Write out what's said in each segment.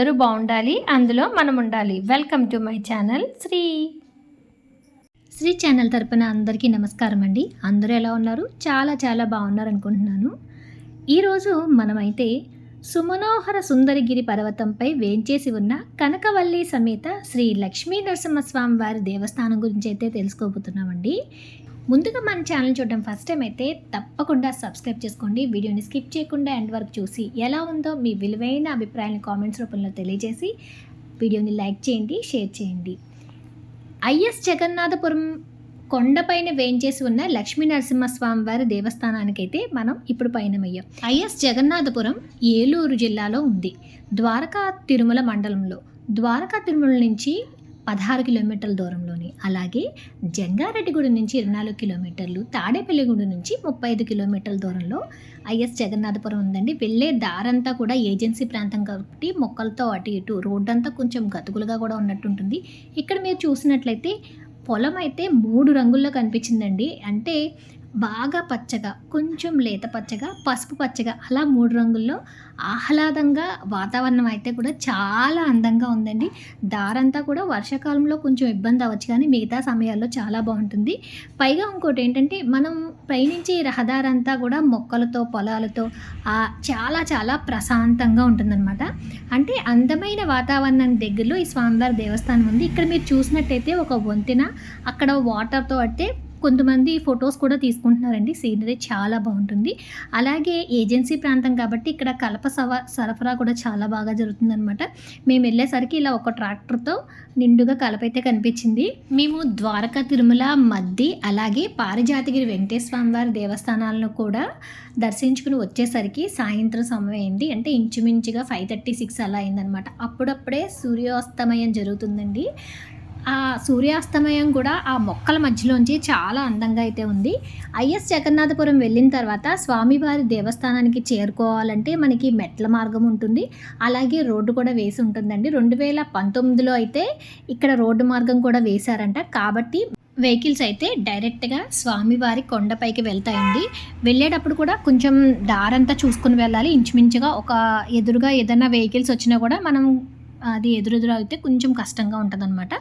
అందరూ బాగుండాలి అందులో మనం ఉండాలి. Welcome to my channel Sri Sri channel తరపున అందరికీ నమస్కారం అండి. అందరూ ఎలా ఉన్నారు? చాలా చాలా బాగున్నారు అనుకుంటున్నాను ఈరోజు మనమైతే సుమనోహర సుందరగిరి పర్వతంపై వేంచేసి ఉన్న కనకవల్లి సమేత శ్రీ లక్ష్మీ నరసింహస్వామి వారి దేవస్థానం గురించి అయితే తెలుసుకోబోతున్నామండి. ముందుగా మన ఛానల్ చూడడం ఫస్ట్ టైం అయితే తప్పకుండా సబ్స్క్రైబ్ చేసుకోండి. వీడియోని స్కిప్ చేయకుండా ఎండ్ వరకు చూసి ఎలా ఉందో మీ విలువైన అభిప్రాయాన్ని కామెంట్స్ రూపంలో తెలియజేసి వీడియోని లైక్ చేయండి షేర్ చేయండి. ఐఎస్ జగన్నాథపురం కొండపైన వేయించేసి ఉన్న లక్ష్మీ నరసింహస్వామి వారి దేవస్థానానికైతే మనం ఇప్పుడు పయనమయ్యాం. ఐఎస్ జగన్నాథపురం ఏలూరు జిల్లాలో ఉంది. ద్వారకా తిరుమల మండలంలో. ద్వారకా తిరుమల నుంచి పదహారు కిలోమీటర్ల దూరంలోని అలాగే జంగారెడ్డిగూడెం నుంచి ఇరవై నాలుగు కిలోమీటర్లు తాడేపల్లిగూడెం నుంచి ముప్పై ఐదు కిలోమీటర్ల దూరంలో ఐఎస్ జగన్నాథపురం ఉందండి. వెళ్ళే దారంతా కూడా ఏజెన్సీ ప్రాంతం కాబట్టి మొక్కలతో అటు ఇటు రోడ్డు అంతా కొంచెం గతుకులుగా కూడా ఉన్నట్టుంటుంది. ఇక్కడ మీరు చూసినట్లయితే పొలం అయితే మూడు రంగుల్లో కనిపించిందండి. అంటే బాగా పచ్చగా కొంచెం లేత పచ్చగా పసుపు పచ్చగా అలా మూడు రంగుల్లో ఆహ్లాదంగా వాతావరణం అయితే కూడా చాలా అందంగా ఉందండి. దారంతా కూడా వర్షాకాలంలో కొంచెం ఇబ్బంది అవ్వచ్చు కానీ మిగతా సమయాల్లో చాలా బాగుంటుంది. పైగా ఇంకోటి ఏంటంటే మనం పైనుంచి రహదారంతా కూడా మొక్కలతో పొలాలతో చాలా చాలా ప్రశాంతంగా ఉంటుందన్నమాట. అంటే అందమైన వాతావరణం దగ్గరలో ఈ స్వామివారి దేవస్థానం ఉంది. ఇక్కడ మీరు చూసినట్టయితే ఒక వంతెన అక్కడ వాటర్తో అంటే కొంతమంది ఫొటోస్ కూడా తీసుకుంటున్నారండి. సీనరీ చాలా బాగుంటుంది. అలాగే ఏజెన్సీ ప్రాంతం కాబట్టి ఇక్కడ కలప సవ సరఫరా కూడా చాలా బాగా జరుగుతుందన్నమాట. మేము వెళ్ళేసరికి ఇలా ఒక ట్రాక్టర్తో నిండుగా కలప అయితే కనిపించింది. మేము ద్వారకా తిరుమల మద్ది అలాగే పారిజాతగిరి వెంకటేశ్వరం వారి దేవస్థానాలను కూడా దర్శించుకుని వచ్చేసరికి సాయంత్రం సమయం అయింది. అంటే ఇంచుమించుగా ఫైవ్ థర్టీ సిక్స్ అలా అయిందనమాట అప్పుడప్పుడే సూర్యాస్తమయం జరుగుతుందండి. ఆ సూర్యాస్తమయం కూడా ఆ మొక్కల మధ్యలోంచి చాలా అందంగా అయితే ఉంది. ఐఎస్ జగన్నాథపురం వెళ్ళిన తర్వాత స్వామివారి దేవస్థానానికి చేరుకోవాలంటే మనకి మెట్ల మార్గం ఉంటుంది. అలాగే రోడ్డు కూడా వేసి ఉంటుందండి. రెండు వేల పంతొమ్మిదిలో అయితే ఇక్కడ రోడ్డు మార్గం కూడా వేశారంట. కాబట్టి వెహికల్స్ అయితే డైరెక్ట్గా స్వామివారి కొండపైకి వెళ్తాయండి. వెళ్ళేటప్పుడు కూడా కొంచెం దారంతా చూసుకుని వెళ్ళాలి. ఇంచుమించుగా ఒక ఎదురుగా ఏదైనా వెహికల్స్ వచ్చినా కూడా మనం అది ఎదురెదురు అయితే కొంచెం కష్టంగా ఉంటుందన్నమాట.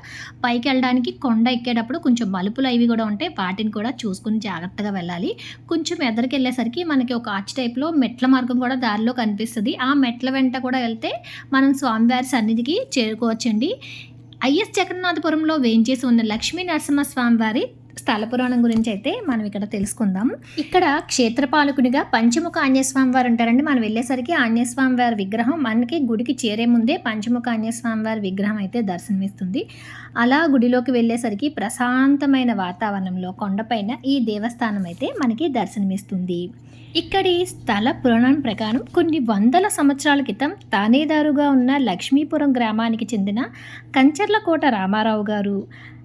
పైకి వెళ్ళడానికి కొండ ఎక్కేటప్పుడు కొంచెం మలుపులు అవి కూడా ఉంటాయి. వాటిని కూడా చూసుకుని జాగ్రత్తగా వెళ్ళాలి. కొంచెం ఎదరికి వెళ్ళేసరికి మనకి ఒక ఆర్చ్ టైప్లో మెట్ల మార్గం కూడా దారిలో కనిపిస్తుంది. ఆ మెట్ల వెంట కూడా వెళ్తే మనం స్వామివారి సన్నిధికి చేరుకోవచ్చండి. ఐఎస్ జగన్నాథపురంలో వేయించేసి ఉన్న లక్ష్మీ నరసింహస్వామి వారి స్థల పురాణం గురించి అయితే మనం ఇక్కడ తెలుసుకుందాం. ఇక్కడ క్షేత్రపాలకునిగా పంచముఖ ఆంజనేయస్వామి వారు ఉంటారండి. మనం వెళ్ళేసరికి ఆంజనేయస్వామి వారి విగ్రహం మనకి గుడికి చేరే ముందే పంచముఖ ఆంజనేయస్వామి వారి విగ్రహం అయితే దర్శనమిస్తుంది. అలా గుడిలోకి వెళ్ళేసరికి ప్రశాంతమైన వాతావరణంలో కొండపైన ఈ దేవస్థానం అయితే మనకి దర్శనమిస్తుంది. ఇక్కడి స్థల పురాణం ప్రకారం కొన్ని వందల సంవత్సరాల క్రితం తానేదారుగా ఉన్న లక్ష్మీపురం గ్రామానికి చెందిన కంచర్లకోట రామారావు గారు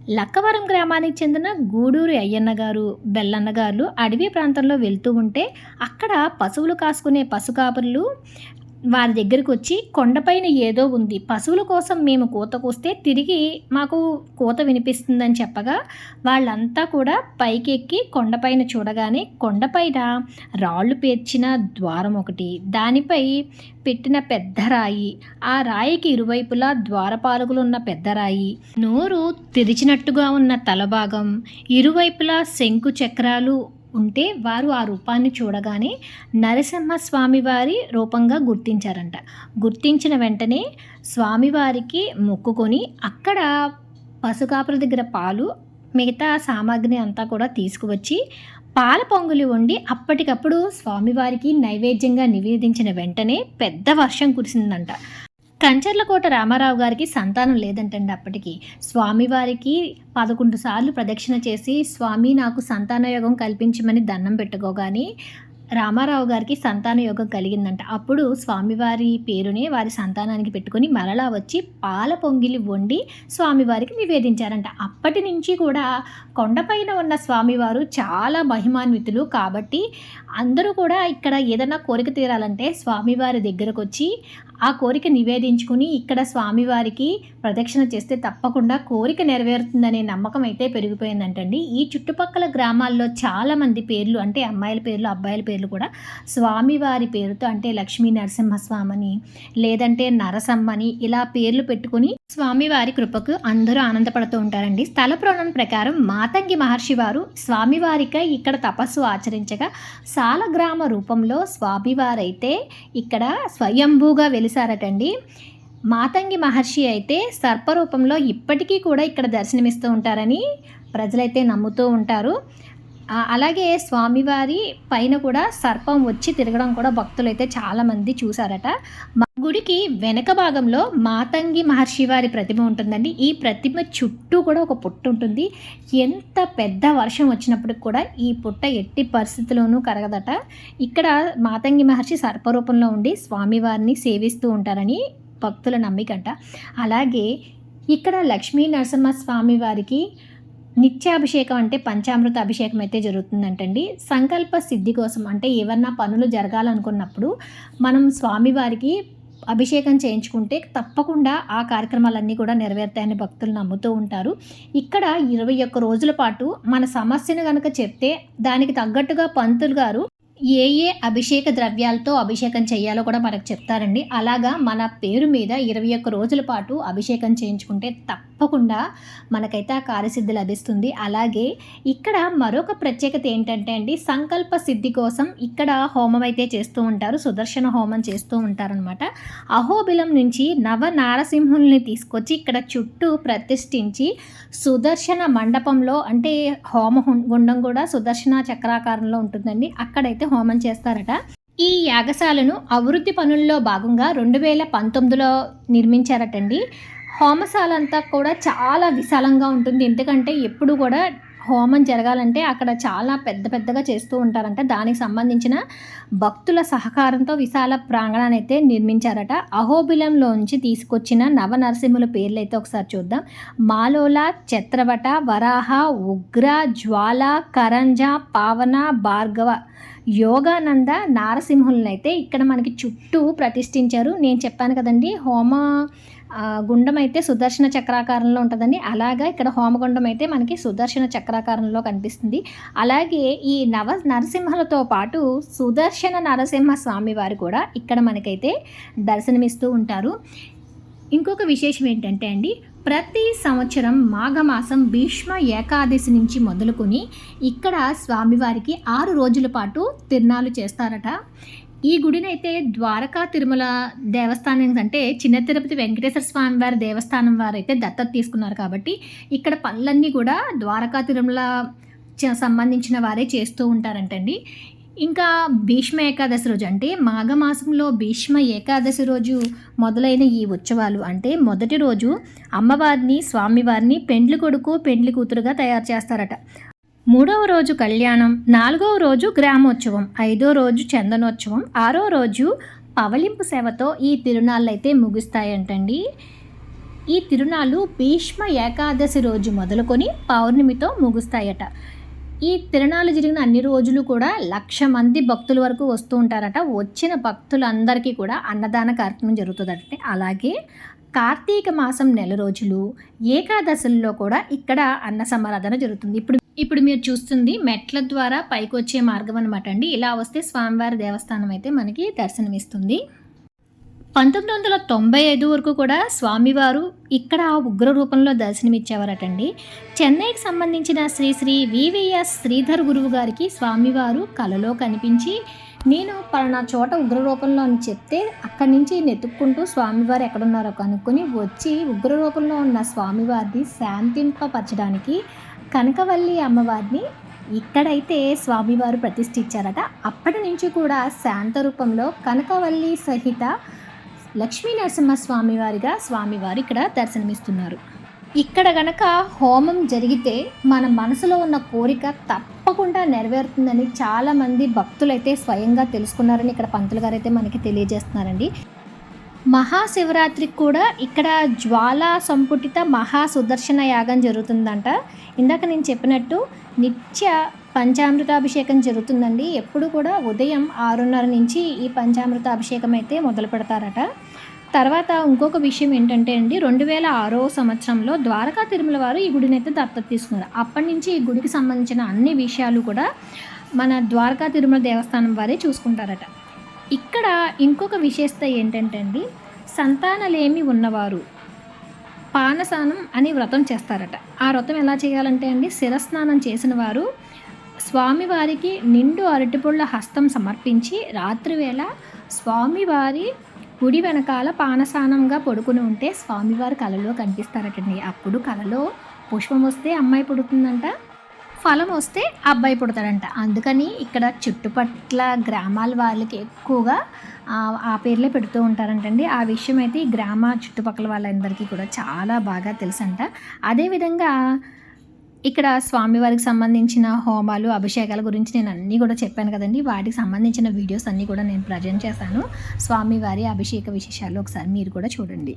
లక్కవరం గ్రామానికి చెందిన గూడూరి అయ్యన్న గారు బెల్లన్న గారు అడవి ప్రాంతంలో వెళ్తూ ఉంటే అక్కడ పశువులు కాసుకునే పశుకాపురులు వారి దగ్గరికి వచ్చి కొండపైన ఏదో ఉంది. పశువుల కోసం మేము కూత కూస్తే తిరిగి మాకు కూత వినిపిస్తుందని చెప్పగా వాళ్ళంతా కూడా పైకెక్కి కొండపైన చూడగానే కొండపైన రాళ్ళు పేర్చిన ద్వారం ఒకటి దానిపై పెట్టిన పెద్ద రాయి ఆ రాయికి ఇరువైపులా ద్వారపాలకులు ఉన్న పెద్ద రాయి నోరు తెరిచినట్టుగా ఉన్న తలభాగం ఇరువైపులా శంకు చక్రాలు ఉంటే వారు ఆ రూపాన్ని చూడగానే నరసింహస్వామి వారి రూపంగా గుర్తించారంట. గుర్తించిన వెంటనే స్వామివారికి మొక్కుకొని అక్కడ పశుకాపుల దగ్గర పాలు మిగతా సామాగ్రి అంతా కూడా తీసుకువచ్చి పాల పొంగులు వండి అప్పటికప్పుడు స్వామివారికి నైవేద్యంగా నివేదించిన వెంటనే పెద్ద వర్షం కురిసిందంట. కంచర్లకోట రామారావు గారికి సంతానం లేదంటండి అప్పటికి. స్వామివారికి పదకొండు సార్లు ప్రదక్షిణ చేసి స్వామి నాకు సంతాన యోగం కల్పించమని దండం పెట్టుకోగానే రామారావు గారికి సంతాన యోగం కలిగిందంట. అప్పుడు స్వామివారి పేరునే వారి సంతానానికి పెట్టుకొని మరలా వచ్చి పాల పొంగిలి వండి స్వామివారికి నివేదించారంట. అప్పటి నుంచి కూడా కొండపైన ఉన్న స్వామివారు చాలా మహిమాన్వితులు కాబట్టి అందరూ కూడా ఇక్కడ ఏదైనా కోరిక తీరాలంటే స్వామివారి దగ్గరకు వచ్చి ఆ కోరిక నివేదించుకుని ఇక్కడ స్వామివారికి ప్రదక్షిణ చేస్తే తప్పకుండా కోరిక నెరవేరుతుందనే నమ్మకం అయితే పెరిగిపోయిందంటండి. ఈ చుట్టుపక్కల గ్రామాల్లో చాలామంది పేర్లు అంటే అమ్మాయిల పేర్లు అబ్బాయిల పేర్లు కూడా స్వామివారి పేరుతో అంటే లక్ష్మీ నరసింహస్వామని లేదంటే నరసమ్మని ఇలా పేర్లు పెట్టుకుని స్వామివారి కృపకు అందరూ ఆనందపడుతూ ఉంటారండి. స్థల పురాణం ప్రకారం మాతంగి మహర్షి వారు స్వామివారికై ఇక్కడ తపస్సు ఆచరించగా సాలగ్రామ రూపంలో స్వామివారైతే ఇక్కడ స్వయంభూగా వెలిసారటండి మాతంగి మహర్షి అయితే సర్పరూపంలో ఇప్పటికీ కూడా ఇక్కడ దర్శనమిస్తూ ఉంటారని ప్రజలైతే నమ్ముతూ ఉంటారు. అలాగే స్వామివారి పైన కూడా సర్పం వచ్చి తిరగడం కూడా భక్తులు అయితే చాలామంది చూసారట మా గుడికి వెనక భాగంలో మాతంగి మహర్షి వారి ప్రతిమ ఉంటుందండి. ఈ ప్రతిమ చుట్టూ కూడా ఒక పుట్ట ఉంటుంది. ఎంత పెద్ద వర్షం వచ్చినప్పటికి కూడా ఈ పుట్ట ఎట్టి పరిస్థితిలోనూ కరగదట. ఇక్కడ మాతంగి మహర్షి సర్పరూపంలో ఉండి స్వామివారిని సేవిస్తూ ఉంటారని భక్తుల నమ్మికంట. అలాగే ఇక్కడ లక్ష్మీ నరసింహ స్వామి వారికి నిత్యాభిషేకం అంటే పంచామృత అభిషేకం అయితే జరుగుతుందంటండి. సంకల్ప సిద్ధి కోసం అంటే ఏమన్నా పనులు జరగాలనుకున్నప్పుడు మనం స్వామివారికి అభిషేకం చేయించుకుంటే తప్పకుండా ఆ కార్యక్రమాలన్నీ కూడా నెరవేరుతాయని భక్తులు నమ్ముతూ ఉంటారు. ఇక్కడ ఇరవై ఒక్క రోజుల పాటు మన సమస్యను కనుక చెప్తే దానికి తగ్గట్టుగా పంతులు గారు ఏ ఏ అభిషేక ద్రవ్యాలతో అభిషేకం చేయాలో కూడా మనకు చెప్తారండి. అలాగా మన పేరు మీద ఇరవై ఒక్క రోజుల పాటు అభిషేకం చేయించుకుంటే తప్పకుండా మనకైతే ఆ కార్యసిద్ధి లభిస్తుంది. అలాగే ఇక్కడ మరొక ప్రత్యేకత ఏంటంటే అండి సంకల్ప సిద్ధి కోసం ఇక్కడ హోమం అయితే చేస్తూ ఉంటారు సుదర్శన హోమం చేస్తూ ఉంటారనమాట అహోబిలం నుంచి నవ నారసింహుల్ని తీసుకొచ్చి ఇక్కడ చుట్టూ ప్రతిష్ఠించి సుదర్శన మండపంలో అంటే హోమ గుండం కూడా సుదర్శన చక్రాకారంలో ఉంటుందండి. అక్కడైతే హోమం చేస్తారట. ఈ యాగశాలను అభివృద్ధి పనుల్లో భాగంగా రెండు వేల పంతొమ్మిదిలో నిర్మించారటండి. హోమశాల అంతా కూడా చాలా విశాలంగా ఉంటుంది. ఎందుకంటే ఎప్పుడు కూడా హోమం జరగాలంటే అక్కడ చాలా పెద్ద పెద్దగా చేస్తూ ఉంటారంట. దానికి సంబంధించిన భక్తుల సహకారంతో విశాల ప్రాంగణాన్ని అయితే నిర్మించారట. అహోబిలంలోంచి తీసుకొచ్చిన నవ నరసింహుల పేర్లు అయితే ఒకసారి చూద్దాం. మాలోల చత్రవట వరాహ ఉగ్ర జ్వాల కరంజ పావన భార్గవ యోగానంద నారసింహులను అయితే ఇక్కడ మనకి చుట్టూ ప్రతిష్ఠించారు. నేను చెప్పాను కదండి హోమ గుండం అయితే సుదర్శన చక్రాకారంలో ఉంటుందండి. అలాగా ఇక్కడ హోమగుండం అయితే మనకి సుదర్శన చక్రాకారంలో కనిపిస్తుంది. అలాగే ఈ నవ నరసింహలతో పాటు సుదర్శన నరసింహ స్వామి వారు కూడా ఇక్కడ మనకైతే దర్శనమిస్తూ ఉంటారు. ఇంకొక విశేషం ఏంటంటే అండి ప్రతి సంవత్సరం మాఘమాసం భీష్మ ఏకాదశి నుంచి మొదలుకొని ఇక్కడ స్వామివారికి ఆరు రోజుల పాటు తిరునాళ్ళు చేస్తారట. ఈ గుడినైతే ద్వారకా తిరుమల దేవస్థానం అంటే చిన్న తిరుపతి వెంకటేశ్వర స్వామి వారి దేవస్థానం వారు అయితే దత్తత తీసుకున్నారు కాబట్టి ఇక్కడ పనులన్నీ కూడా ద్వారకా తిరుమల చ- సంబంధించిన వారే చేస్తూ ఉంటారంటండి. ఇంకా భీష్మ ఏకాదశి రోజు అంటే మాఘమాసంలో భీష్మ ఏకాదశి రోజు మొదలైన ఈ ఉత్సవాలు అంటే మొదటి రోజు అమ్మవారిని స్వామివారిని పెండ్లి కొడుకు పెండ్లి కూతురుగా తయారు చేస్తారట. మూడవ రోజు కళ్యాణం నాలుగవ రోజు గ్రామోత్సవం ఐదో రోజు చందనోత్సవం ఆరో రోజు పవలింపు సేవతో ఈ తిరునాళ్ళు అయితే ముగుస్తాయంటండి. ఈ తిరునాళ్ళు భీష్మ ఏకాదశి రోజు మొదలుకొని పౌర్ణమితో ముగుస్తాయట. ఈ తిరునాళ్ళు జరిగిన అన్ని రోజులు కూడా లక్ష మంది భక్తుల వరకు వస్తూ ఉంటారట. వచ్చిన భక్తులందరికీ కూడా అన్నదాన కార్యక్రమం జరుగుతుందట. అలాగే కార్తీక మాసం నెల రోజులు ఏకాదశుల్లో కూడా ఇక్కడ అన్న సమారాధన జరుగుతుంది. ఇప్పుడు ఇప్పుడు మీరు చూస్తుంది మెట్ల ద్వారా పైకి వచ్చే మార్గం అనమాట అండి. ఇలా వస్తే స్వామివారి దేవస్థానం అయితే మనకి దర్శనమిస్తుంది. పంతొమ్మిది వందల తొంభై ఐదు వరకు కూడా స్వామివారు ఇక్కడ ఉగ్ర రూపంలో దర్శనమిచ్చేవారటండి. చెన్నైకి సంబంధించిన శ్రీ శ్రీ వివిఎస్ శ్రీధర్ గురువు గారికి స్వామివారు కలలో కనిపించి నేను పలానా చోట ఉగ్ర రూపంలో అని చెప్తే అక్కడి నుంచి నెతుక్కుంటూ స్వామివారు ఎక్కడున్నారో కనుక్కొని వచ్చి ఉగ్ర రూపంలో ఉన్న స్వామివారిని శాంతింపపరచడానికి కనకవల్లి అమ్మవారిని ఇక్కడైతే స్వామివారు ప్రతిష్ఠించారట. అప్పటి నుంచి కూడా శాంత రూపంలో కనకవల్లి సహిత లక్ష్మీ నరసింహ స్వామివారిగా స్వామివారు ఇక్కడ దర్శనమిస్తున్నారు. ఇక్కడ గనక హోమం జరిగితే మన మనసులో ఉన్న కోరిక తప్పకుండా నెరవేరుతుందని చాలామంది భక్తులైతే స్వయంగా తెలుసుకున్నారని ఇక్కడ పంతులు గారు అయితే మనకి తెలియజేస్తున్నారండి. మహాశివరాత్రికి కూడా ఇక్కడ జ్వాలా సంపుటిత మహా సుదర్శన యాగం జరుగుతుందంట. ఇందాక నేను చెప్పినట్టు నిత్య పంచామృతాభిషేకం జరుగుతుందండి. ఎప్పుడు కూడా ఉదయం ఆరున్నర నుంచి ఈ పంచామృతాభిషేకం అయితే మొదలు పెడతారట. తర్వాత ఇంకొక విషయం ఏంటంటే అండి రెండు వేల ఆరో సంవత్సరంలో ద్వారకా తిరుమల వారు ఈ గుడిని అయితే దత్తత తీసుకున్నారు. అప్పటి నుంచి ఈ గుడికి సంబంధించిన అన్ని విషయాలు కూడా మన ద్వారకా తిరుమల దేవస్థానం వారే చూసుకుంటారట. ఇక్కడ ఇంకొక విశేషత ఏంటంటే అండి సంతానలేమి ఉన్నవారు. పానసానం అని వ్రతం చేస్తారట. ఆ వ్రతం ఎలా చేయాలంటే అండి శిరస్నానం చేసిన వారు స్వామివారికి నిండు అరటిపళ్ళ హస్తం సమర్పించి రాత్రివేళ స్వామివారి గుడి వెనకాల పానసానంగా పడుకుని ఉంటే స్వామివారి కలలో కనిపిస్తారటండి. అప్పుడు కలలో పుష్పం వస్తే అమ్మాయి పుడుతుందంట. ఫలం వస్తే అబ్బాయి పుడతాడంట. అందుకని ఇక్కడ చుట్టుపట్ల గ్రామాల వాళ్ళకి ఎక్కువగా ఆ పేర్లే పెడుతూ ఉంటారంటండి. ఆ విషయం అయితే ఈ గ్రామ చుట్టుపక్కల వాళ్ళందరికీ కూడా చాలా బాగా తెలుసంట. అదేవిధంగా ఇక్కడ స్వామివారికి సంబంధించిన హోమాలు అభిషేకాల గురించి నేను అన్నీ కూడా చెప్పాను కదండి. వాటికి సంబంధించిన వీడియోస్ అన్నీ కూడా నేను ప్రజెంట్ చేశాను స్వామివారి అభిషేక విశేషాలు ఒకసారి మీరు కూడా చూడండి.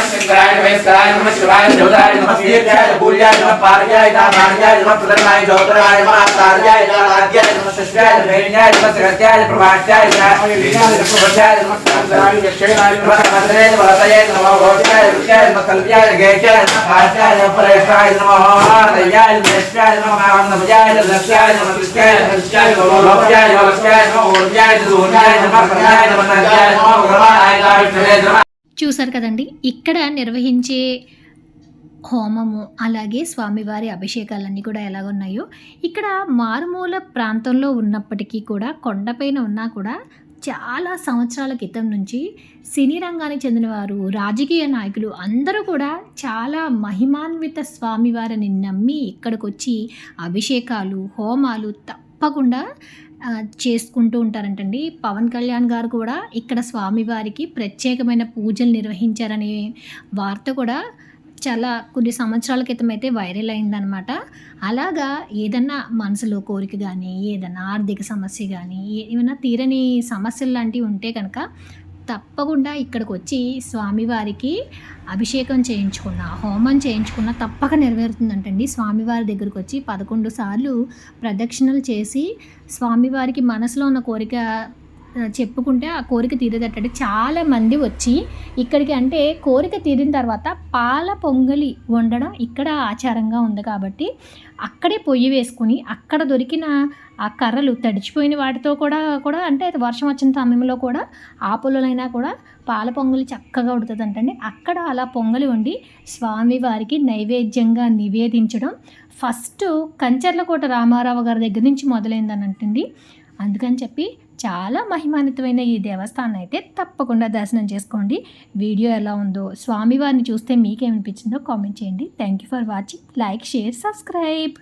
शंकराय नमः शिवाय नमः शिवाय देवताय नमः शीर्षाय भूर्याय नमः पार्याय दामार्याय नमः प्रदन्नाय ज्योतिराय नमः आचार्याय दाराध्याय नमः शिष्याय धैर्याय नमः सगत्याय प्रभाष्याय विज्ञाय प्रभुष्याय नमः संतराय यक्षयाय नमः मंत्रे वरतये नमः भोष्याय ऋष्याय नमः कल्प्याय गैच्याय नमः भाष्याय नमः परेशाय नमः महादयाय नमः यक्षयाय नमः महानभयाय नमः दस्याय नमः कृष्णाय नमः कृष्णाय नमः भोष्याय नमः भोष्याय नमः ऊर्जाय नमः ऊर्जाय नमः प्रणाय नमः नद्याय नमः भगवाय नमः विष्णुवे नमः చూశారు కదండి. ఇక్కడ నిర్వహించే హోమము అలాగే స్వామివారి అభిషేకాలన్నీ కూడా ఎలాగున్నాయో. ఇక్కడ మారుమూల ప్రాంతంలో ఉన్నప్పటికీ కూడా కొండపైన ఉన్నా కూడా చాలా సంవత్సరాల క్రితం నుంచి సినీ రంగానికి చెందినవారు రాజకీయ నాయకులు అందరూ కూడా చాలా మహిమాన్విత స్వామివారిని నమ్మి ఇక్కడికి వచ్చి అభిషేకాలు హోమాలు తప్పకుండా చేసుకుంటూ ఉంటారంటండి. పవన్ కళ్యాణ్ గారు కూడా ఇక్కడ స్వామివారికి ప్రత్యేకమైన పూజలు నిర్వహించారనే వార్త కూడా చాలా కొన్ని సంవత్సరాల క్రితం అయితే వైరల్ అయిందనమాట అలాగా ఏదన్నా మనసులో కోరిక కానీ ఏదన్నా ఆర్థిక సమస్య కానీ ఏమైనా తీరని సమస్యలు లాంటివి ఉంటే కనుక తప్పకుండా ఇక్కడికి వచ్చి స్వామివారికి అభిషేకం చేయించుకున్న హోమం చేయించుకున్న తప్పక నెరవేరుతుందంటండి. స్వామివారి దగ్గరకు వచ్చి పదకొండు సార్లు ప్రదక్షిణలు చేసి స్వామివారికి మనసులో ఉన్న కోరిక చెప్పుకుంటే ఆ కోరిక తీరేటట్టు చాలా మంది వచ్చి ఇక్కడికి అంటే కోరిక తీరిన తర్వాత పాల పొంగలి వండడం ఇక్కడ ఆచారంగా ఉంది కాబట్టి అక్కడే పొయ్యి వేసుకుని అక్కడ దొరికిన ఆ కర్రలు తడిచిపోయిన వాటితో కూడా కూడా అంటే వర్షం వచ్చిన సమయంలో కూడా ఆ పొలలైనా కూడా పాల పొంగలి చక్కగా ఉడుతుందంటండి అక్కడ అలా పొంగలి వండి స్వామివారికి నైవేద్యంగా నివేదించడం ఫస్ట్ కంచర్లకోట రామారావు గారి దగ్గర నుంచి మొదలైందని అంటుంది అందుకని చెప్పి చాలా మహిమాన్వితమైన ఈ దేవస్థానం అయితే తప్పకుండా దర్శనం చేసుకోండి. వీడియో ఎలా ఉందో స్వామివారిని చూస్తే మీకేమనిపించిందో కామెంట్ చేయండి. Thank you for watching like share subscribe